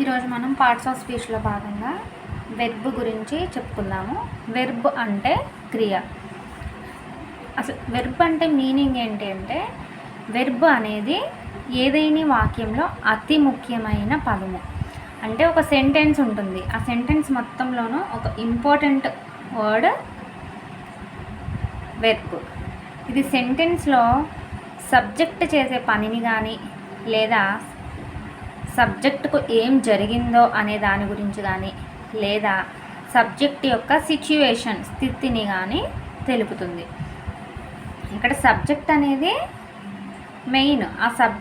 ఈరోజు మనం parts of స్పీచ్లో భాగంగా వెర్బ్ గురించి చెప్పుకుందాము. వెర్బ్ అంటే క్రియ. అసలు వెర్బ్ అంటే మీనింగ్ ఏంటి అంటే వెర్బ్ అనేది ఏదైనా వాక్యంలో అతి ముఖ్యమైన పదము. అంటే ఒక సెంటెన్స్ ఉంటుంది. ఆ సెంటెన్స్ మొత్తంలోనూ ఒక ఇంపార్టెంట్ వర్డ్ వెర్బ్ ఇది సెంటెన్స్లో సబ్జెక్ట్ చేసే పనిని కానీ లేదా సబ్జెక్టుకు ఏం జరిగిందో అనే దాని గురించి కానీ లేదా సబ్జెక్ట్ యొక్క సిచ్యువేషన్ స్థితిని కానీ తెలుపుతుంది. ఇక్కడ సబ్జెక్ట్ అనేది మెయిన్. ఆ సబ్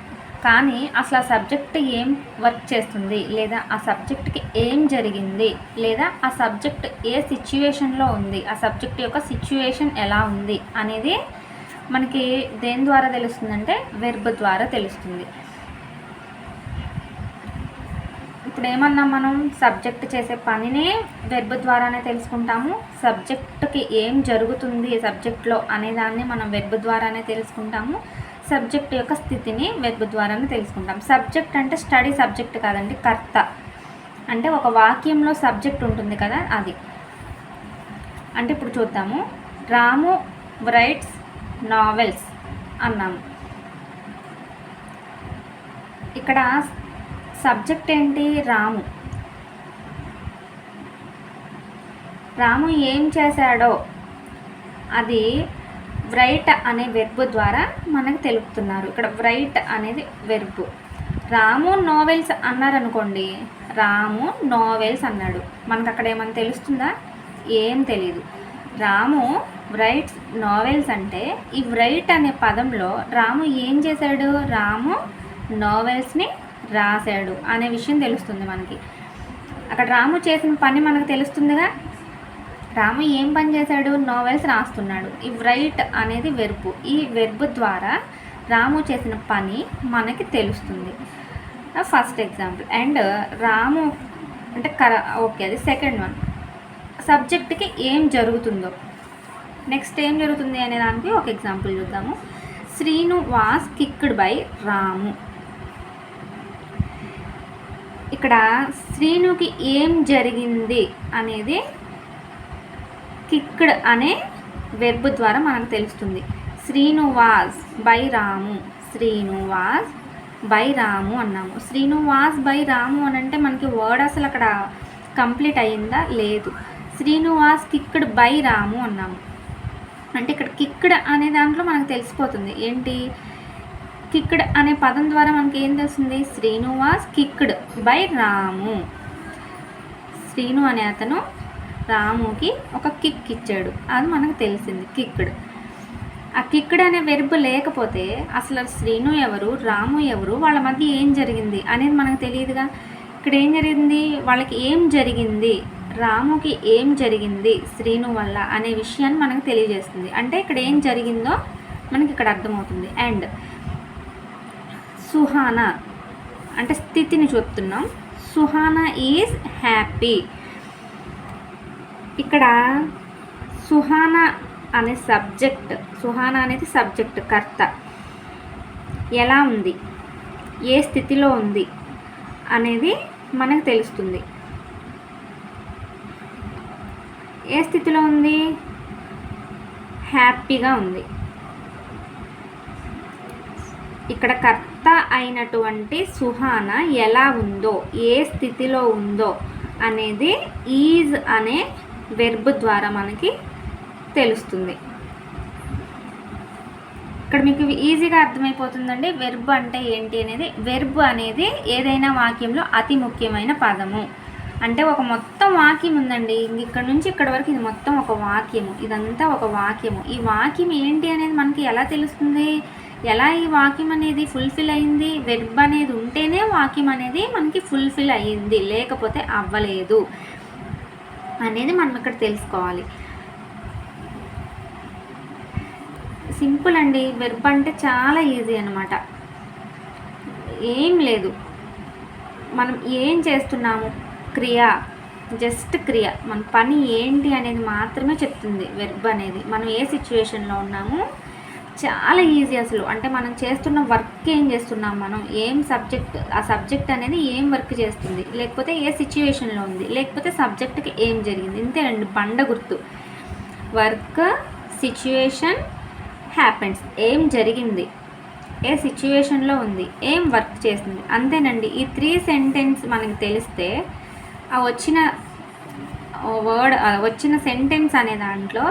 కానీ అసలు ఆ సబ్జెక్ట్ ఏం వర్క్ చేస్తుంది లేదా ఆ సబ్జెక్ట్కి ఏం జరిగింది లేదా ఆ సబ్జెక్ట్ ఏ సిచ్యువేషన్లో ఉంది ఆ సబ్జెక్ట్ యొక్క సిచ్యువేషన్ ఎలా ఉంది అనేది మనకి దేని ద్వారా తెలుస్తుందంటే వెర్బ్ ద్వారా తెలుస్తుంది. ఇప్పుడు ఏమన్నా మనం సబ్జెక్ట్ చేసే పనినే వెర్బ్ ద్వారానే తెలుసుకుంటాము. సబ్జెక్టుకి ఏం జరుగుతుంది సబ్జెక్ట్లో అనేదాన్ని మనం వెర్బ్ ద్వారానే తెలుసుకుంటాము. సబ్జెక్ట్ యొక్క స్థితిని వెర్బ్ ద్వారానే తెలుసుకుంటాం. సబ్జెక్ట్ అంటే స్టడీ సబ్జెక్ట్ కాదండి కర్త. అంటే ఒక వాక్యంలో సబ్జెక్ట్ ఉంటుంది కదా అది. అంటే ఇప్పుడు చూద్దాము. రాము రైట్స్ నావెల్స్ అన్నాము. ఇక్కడ సబ్జెక్ట్ ఏంటి? రాము. రాము ఏం చేశాడో అది వ్రైట్ అనే వెర్బ్ ద్వారా మనకు తెలుపుతున్నారు. ఇక్కడ వ్రైట్ అనేది వెర్బ్. రాము నోవెల్స్ అన్నారనుకోండి రాము నోవెల్స్ అన్నాడు. మనకు అక్కడ ఏమైనా తెలుస్తుందా? ఏం తెలియదు రాము రైట్స్ నావెల్స్ అంటే ఈ రైట్ అనే పదంలో రాము ఏం చేశాడు? రాము నావెల్స్ని రాశాడు అనే విషయం తెలుస్తుంది మనకి. అక్కడ రాము చేసిన పని మనకు తెలుస్తుందిగా. రాము ఏం పని చేశాడు? నోవెల్స్ రాస్తున్నాడు. ఈ రైట్ అనేది వెర్బు ఈ వెర్బు ద్వారా రాము చేసిన పని మనకి తెలుస్తుంది. ఫస్ట్ ఎగ్జాంపుల్ అండ్ రాము అంటే కర ఓకే అది సెకండ్ వన్ సబ్జెక్ట్కి ఏం జరుగుతుందో. నెక్స్ట్ ఏం జరుగుతుంది అనే దానికి ఒక ఎగ్జాంపుల్ చూద్దాము. Srinu was kicked by Ramu. ఇక్కడ శ్రీనుకి ఏం జరిగింది అనేది కిక్డ్ అనే వెర్బ్ ద్వారా మనకు తెలుస్తుంది. శ్రీనువాస్ బై రాము. శ్రీనువాస్ బై రాము అన్నాము. శ్రీనువాస్ బై రాము అని అంటే మనకి వర్డ్ అసలు అక్కడ కంప్లీట్ అయిందా లేదు. శ్రీనివాస్ కిక్డ్ బై రాము అన్నాము. అంటే ఇక్కడ కిక్డ్ అనే దాంట్లో మనకు తెలిసిపోతుంది. ఏంటి? కిక్డ్ అనే పదం ద్వారా మనకి ఏం తెలుస్తుంది శ్రీనివాస్ కిక్డ్ బై రాము. శ్రీను అనే అతను రాముకి ఒక కిక్ ఇచ్చాడు. అది మనకు తెలిసింది కిక్డ్. ఆ కిక్డ్ అనే వెర్బ్ లేకపోతే అసలు శ్రీను ఎవరు రాము ఎవరు వాళ్ళ మధ్య ఏం జరిగింది అనేది మనకు తెలియదుగా? ఇక్కడ ఏం జరిగింది? వాళ్ళకి ఏం జరిగింది? రాముకి ఏం జరిగింది శ్రీను వల్ల అనే విషయాన్ని మనకు తెలియజేస్తుంది. అంటే ఇక్కడ ఏం జరిగిందో మనకి ఇక్కడ అర్థమవుతుంది. అండ్ సుహానా. అంటే స్థితిని చూస్తున్నాం సుహానా ఈజ్ హ్యాపీ. ఇక్కడ సుహానా అనే సబ్జెక్ట్ సుహానా అనేది సబ్జెక్ట్ కర్త. ఎలా ఉంది? ఏ స్థితిలో ఉంది? అనేది మనకు తెలుస్తుంది. ఏ స్థితిలో ఉంది? హ్యాపీగా ఉంది. ఇక్కడ కర్త అయినటువంటి సుహాన ఎలా ఉందో ఏ స్థితిలో ఉందో అనేది ఈజ్ అనే వెర్బ్ ద్వారా మనకి తెలుస్తుంది. ఇక్కడ మీకు ఈజీగా అర్థమైపోతుందండి వెర్బ్ అంటే ఏంటి అనేది. వెర్బ్ అనేది ఏదైనా వాక్యంలో అతి ముఖ్యమైన పదము. అంటే ఒక మొత్తం వాక్యం ఉందండి. ఇక్కడ నుంచి ఇక్కడ వరకు ఇది మొత్తం ఒక వాక్యము. ఇదంతా ఒక వాక్యము. ఈ వాక్యం ఏంటి అనేది మనకి ఎలా తెలుస్తుంది? ఎలా ఈ వాక్యం అనేది ఫుల్ఫిల్ అయింది? వెర్బ్ అనేది ఉంటేనే వాక్యం అనేది మనకి ఫుల్ఫిల్ అయ్యింది లేకపోతే అవ్వలేదు అనేది మనం ఇక్కడ తెలుసుకోవాలి. సింపుల్ అండి. వెర్బ్ అంటే చాలా ఈజీ అనమాట ఏం లేదు. మనం ఏం చేస్తున్నాము? క్రియ. జస్ట్ క్రియ. మన పని ఏంటి అనేది మాత్రమే చెప్తుంది. వెర్బ్ అనేది. మనం ఏ సిచ్యువేషన్లో ఉన్నాము? చాలా ఈజీ అసలు. అంటే మనం చేస్తున్న వర్క్ ఏం చేస్తున్నాం మనం? ఏం సబ్జెక్ట్ ఆ సబ్జెక్ట్ అనేది ఏం వర్క్ చేస్తుంది? లేకపోతే ఏ సిచ్యువేషన్లో ఉంది? లేకపోతే సబ్జెక్ట్కి ఏం జరిగింది? ఇంతేనండి బండ గుర్తు. వర్క్ సిచ్యువేషన్ హ్యాపెన్స్ ఏం జరిగింది? ఏ సిచ్యువేషన్లో ఉంది? ఏం వర్క్ చేస్తుంది? అంతేనండి. ఈ త్రీ సెంటెన్స్ మనకి తెలిస్తే ఆ వచ్చిన వర్డ్ వచ్చిన సెంటెన్స్ అనే దాంట్లో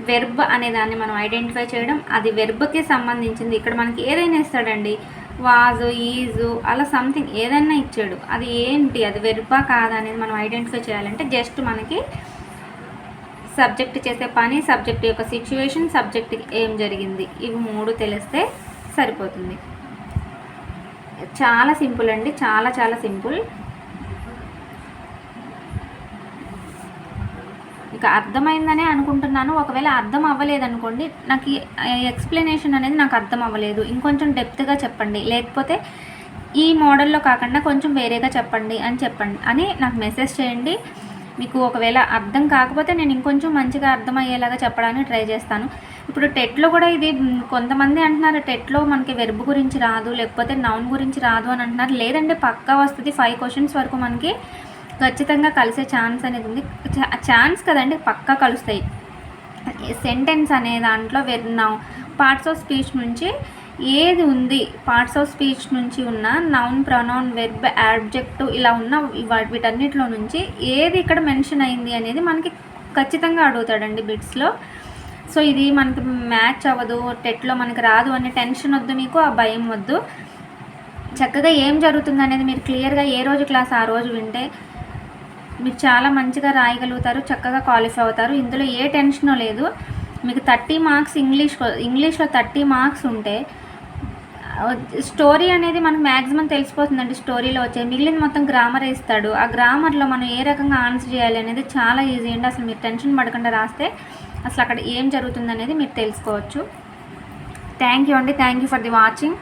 వెర్బ్ అనే దాన్ని మనం ఐడెంటిఫై చేయడం అది వెర్బ్కి సంబంధించింది. ఇక్కడ మనకి ఏదైనా ఇస్తాడండి. వాజు ఈజు అలా సంథింగ్ ఏదైనా ఇచ్చాడు. అది ఏంటి? అది వెర్బా కాదా అనేది మనం ఐడెంటిఫై చేయాలంటే జస్ట్ మనకి సబ్జెక్ట్ చేసే పని సబ్జెక్ట్ యొక్క సిచ్యువేషన్ సబ్జెక్ట్ ఏం జరిగింది? ఇవి మూడు తెలిస్తే సరిపోతుంది. చాలా సింపుల్ అండి. చాలా చాలా సింపుల్. ఇక అర్థమైందనే అనుకుంటున్నాను. ఒకవేళ అర్థం అవ్వలేదనుకోండి నాకు ఎక్స్ప్లెనేషన్ అనేది నాకు అర్థం అవ్వలేదు. ఇంకొంచెం డెప్త్గా చెప్పండి. లేకపోతే ఈ మోడల్లో కాకుండా కొంచెం వేరేగా చెప్పండి అని చెప్పండి. అని నాకు మెసేజ్ చేయండి. మీకు ఒకవేళ అర్థం కాకపోతే నేను ఇంకొంచెం మంచిగా అర్థమయ్యేలాగా చెప్పడానికి ట్రై చేస్తాను. ఇప్పుడు టెట్లో కూడా ఇది కొంతమంది అంటున్నారు టెట్లో మనకి వెర్బ్ గురించి రాదు లేకపోతే నౌన్ గురించి రాదు అని అంటున్నారు. లేదంటే పక్కా వస్తుంది. ఫైవ్ క్వశ్చన్స్ వరకు మనకి ఖచ్చితంగా కలిసే ఛాన్స్ అనేది ఉంది. ఛాన్స్ కదండి పక్కా కలుస్తాయి. సెంటెన్స్ అనే దాంట్లో నౌన్ పార్ట్స్ ఆఫ్ స్పీచ్ నుంచి ఏది ఉంది పార్ట్స్ ఆఫ్ స్పీచ్ నుంచి ఉన్న నౌన్ ప్రొనౌన్ వెర్బ్ యాబ్జెక్టివ్ ఇలా ఉన్న వీటన్నిటిలో నుంచి ఏది ఇక్కడ మెన్షన్ అయింది అనేది మనకి ఖచ్చితంగా అడుగుతాడండి బిట్స్లో సో ఇది మనకి మ్యాచ్ అవ్వదు టెట్లో మనకి రాదు అనే టెన్షన్ వద్దు మీకు ఆ భయం వద్దు. చక్కగా ఏం జరుగుతుంది అనేది మీరు క్లియర్గా ఏ రోజు క్లాస్ ఆ రోజు వింటే మీరు చాలా మంచిగా రాయగలుగుతారు చక్కగా క్వాలిఫై అవుతారు. ఇందులో ఏ టెన్షన్ లేదు. మీకు థర్టీ మార్క్స్ ఇంగ్లీష్ ఇంగ్లీష్లో థర్టీ మార్క్స్ ఉంటే స్టోరీ అనేది మనకు మ్యాక్సిమం తెలిసిపోతుందండి. స్టోరీలో వచ్చే మిగిలిన మొత్తం గ్రామర్ ఇస్తాడు ఆ గ్రామర్లో మనం ఏ రకంగా ఆన్సర్ చేయాలి అనేది చాలా ఈజీ అండి. అసలు మీరు టెన్షన్ పడకుండా రాస్తే అసలు అక్కడ ఏం జరుగుతుంది అనేది మీరు తెలుసుకోవచ్చు. థ్యాంక్ యూ అండి. Thank you for the watching